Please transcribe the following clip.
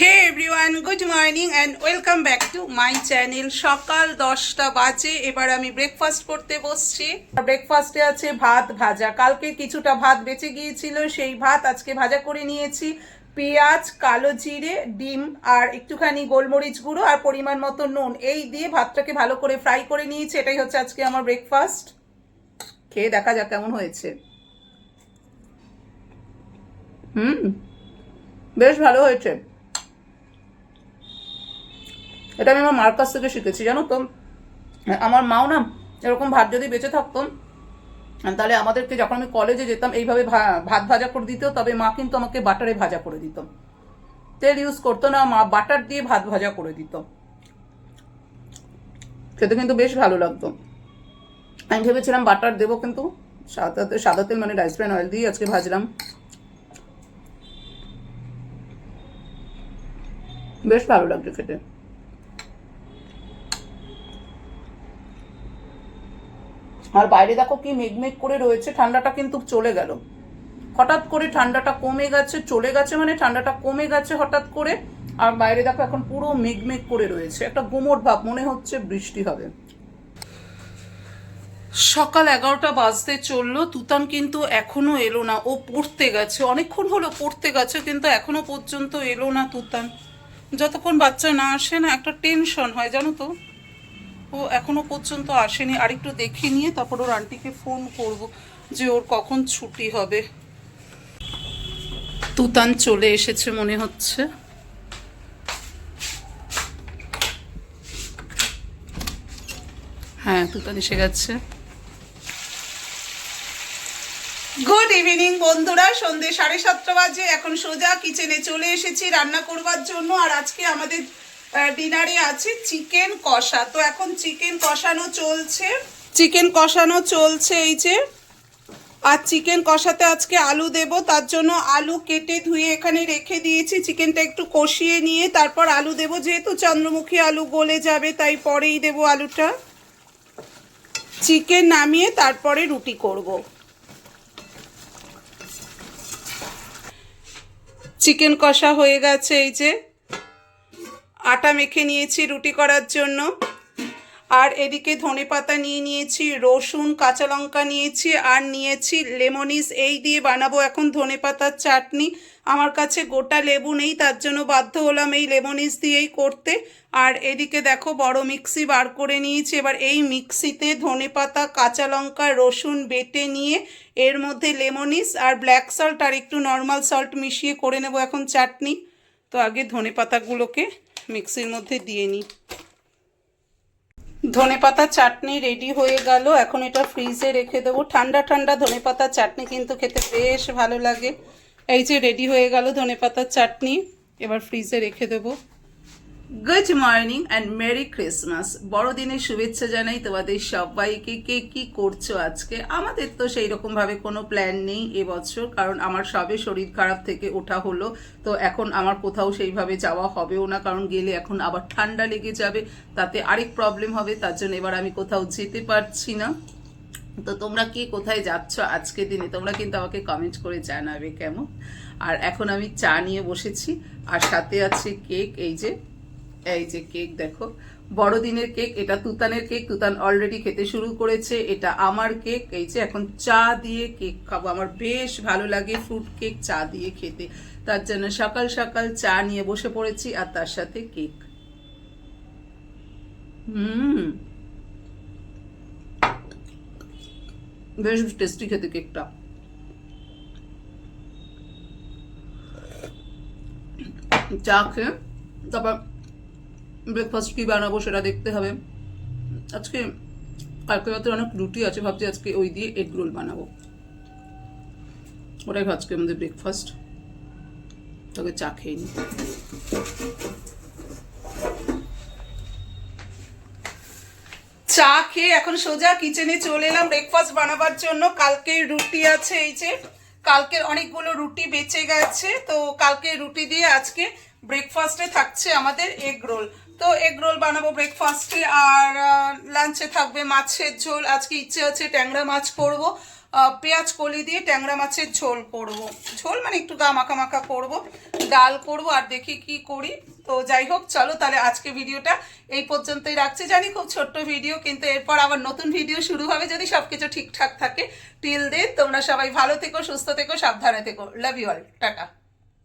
Hey everyone good morning and welcome back to my channel সকাল দশটা বাজে, এবার আমি ব্রেকফাস্ট করতে বসছি। ব্রেকফাস্টে আছে ভাত ভাজা। কালকে কিছুটা ভাত বেঁচে গিয়েছিল, সেই ভাত আজকে ভাজা করে নিয়েছি। পেঁয়াজ, কালো জিরে, ডিম আর একটুখানি গোলমরিচ গুঁড়ো আর পরিমাণ মতো নুন। এই দিয়ে ভাতটাকে ভালো করে ফ্রাই করে নিয়েছি। এটাই হচ্ছে আজকে আমার ব্রেকফাস্ট খেয়ে দেখা যাক কেমন হয়েছে। হুম, বেশ ভালো হয়েছে। এটা আমি আমার মার কাছ থেকে শিখেছি, জানো তো? আমার মাও না এরকম ভাত যদি বেঁচে থাকতো, তাহলে আমাদেরকে যখন আমি কলেজে যেতাম, এইভাবে ভাত ভাজা করে দিত তবে মা কিন্তু আমাকে বাটারে ভাজা করে দিত। তেল ইউজ করতো না, মা বাটার দিয়ে ভাত ভাজা করে দিত। খেতে কিন্তু বেশ ভালো লাগতো। আমি ভেবেছিলাম বাটার দেবো কিন্তু সাদাতে সাদা তেল মানে রাইস ব্র্যান অয়েল দিয়ে আজকে ভাজলাম। বেশ ভালো লাগছে খেতে। আর বাইরে দেখো কি মেঘমেঘ করে রয়েছে, ঠান্ডাটা কিন্তু চলে গেল। হঠাৎ করে ঠান্ডাটা কমে গেছে, চলে গেছে মানে ঠান্ডাটা কমে গেছে হঠাৎ করে। আর বাইরে দেখো এখন পুরো মেঘমেঘ করে রয়েছে, একটা গুমোট ভাব, মনে হচ্ছে বৃষ্টি হবে। সকাল এগারোটা বাজতে চলল, তুতান কিন্তু এখনও এলো না, ও পড়তে গেছে, অনেকক্ষণ হলো পড়তে গেছে, কিন্তু এখনও পর্যন্ত এলো না তুতান। যতক্ষণ বাচ্চা না আসে না, একটা টেনশন হয়, জানো তো? ও এখনও পর্যন্ত আসেনি। আর একটু দেখে নিয়ে তারপর ওর আন্টিকে ফোন করব যে ওর কখন ছুটি হবে। তুতান চলে এসেছে মনে হচ্ছে। হ্যাঁ তুতান এসে গেছে। গুড ইভিনিং বন্ধুরা। সন্ধে সাড়ে সাতটা বাজে। এখন সোজা কিচেনে চলে এসেছি রান্না করবার জন্য। আর আজকে আমাদের ডিনারে আছে, চিকেন কষা। তো এখন চিকেন কষানো চলছে। চিকেন কষানো চলছে এই যে। আর চিকেন কষাতে আজকে আলু দেব, তার জন্য আলু কেটে ধুয়ে এখানে রেখে দিয়েছি। চিকেনটা একটু কষিয়ে নিয়ে তারপর আলু দেব, যেহেতু চন্দ্রমুখী আলু গলে যাবে, তাই পরেই দেব আলুটা। চিকেন নামিয়ে তারপরে রুটি করব। চিকেন কষা হয়ে গেছে এই যে। আটা মেখে নিয়েছি রুটি করার জন্য। আর এদিকে ধনে পাতা নিয়ে নিয়েছি, রসুন, কাঁচা লঙ্কা নিয়েছি, আর নিয়েছি লেমনিস। এই দিয়ে বানাবো এখন ধনে পাতার চাটনি। আমার কাছে গোটা লেবু নেই, তার জন্য বাধ্য হলাম এই লেমনিস দিয়েই করতে। আর এদিকে দেখো বড় মিক্সি বার করে নিয়েছি। এবার এই মিক্সিতে ধনে পাতা, কাঁচা লঙ্কা, রসুন বেটে নিয়ে এর মধ্যে লেমনিস আর ব্ল্যাক সল্ট আর একটু নর্মাল সল্ট মিশিয়ে করে নেব এখন চাটনি। তো আগে ধনে পাতাগুলোকে মিক্সির মধ্যে দিয়ে নিই। ধনেপাতা চাটনি রেডি হয়ে গেল। এখন এটা ফ্রিজে রেখে দেবো। ঠান্ডা ঠান্ডা ধনেপাতা চাটনি কিন্তু খেতে বেশ ভালো লাগে। এই যে রেডি হয়ে গেল ধনেপাতার চাটনি, এবার ফ্রিজে রেখে দেবো। Good morning and merry Christmas বড়দিনের শুভেচ্ছা জানাই তোমাদের সবাইকে। কে কি করছ আজকে? আমাদের তো সেই রকমভাবে কোনো প্ল্যান নেই এবছর, কারণ আমার সবে শরীর খারাপ থেকে ওঠা হলো। তো এখন আমার কোথাও সেইভাবে যাওয়া হবেও না, কারণ গেলে এখন আবার ঠান্ডা লেগে যাবে, তাতে আরেক প্রবলেম হবে, তার জন্য এবার আমি কোথাও যেতে পারছি না। তো তোমরা কি কোথায় যাচ্ছ আজকে দিনে? তোমরা কিন্তু আমাকে কমেন্ট করে জানাবে কেমন। আর এখন আমি চা নিয়ে বসেছি, আর সাথে আছে কেক এই যে এই যে কেক দেখো, বড়দিনের কেক, এটা তুতানের কেক, তুতান অলরেডি খেতে শুরু করেছে, এটা আমার কেক, এই যে এখন চা দিয়ে কেক খাব, আমার বেশ ভালো লাগে ফ্রুট কেক চা দিয়ে খেতে। তার জন্য সকাল সকাল চা নিয়ে বসে পড়েছি, আর তার সাথে কেক। হুম। বেশ টেস্টি খেতে কেকটা। চা খেয়ে তারপর ব্রেকফাস্ট কি বানাবো সেটা দেখতে হবে। আজকে, কালকে রাতে অনেক রুটি আছে, ভাবছি আজকে ওই দিয়ে এগ রোল বানাবো। ওটাই আজকে আমাদের ব্রেকফাস্ট তোকে চা খেয়ে নি। চা খেয়ে এখন সোজা কিচেনে চলে এলাম ব্রেকফাস্ট বানাবার জন্য। কালকে রুটি আছে, এই যে কালকের অনেকগুলো রুটি বেঁচে গেছে। তো কালকে রুটি দিয়ে আজকে ব্রেকফাস্টে থাকছে আমাদের এগ রোল তো এগ রোল বানাবো ব্রেকফাস্টে আর লাঞ্চে থাকবে মাছের ঝোল। আজকে ইচ্ছে আছে ট্যাংরা মাছ করব। পেঁয়াজ কলি দিয়ে ট্যাংরা মাছের ঝোল করব। ঝোল মানে একটু গা মাখা মাখা করব, ডাল করব আর দেখি কি করি। তো যাই হোক, চলো তাহলে আজকে ভিডিওটা এই পর্যন্তই রাখছি। জানি খুব ছোট্ট ভিডিও, কিন্তু এরপর আবার নতুন ভিডিও শুরু হবে যদি সব কিছু ঠিকঠাক থাকে। টিল দেন তোমরা সবাই ভালো থেকো, সুস্থ থেকো, সাবধানে থেকো। Love you all tata.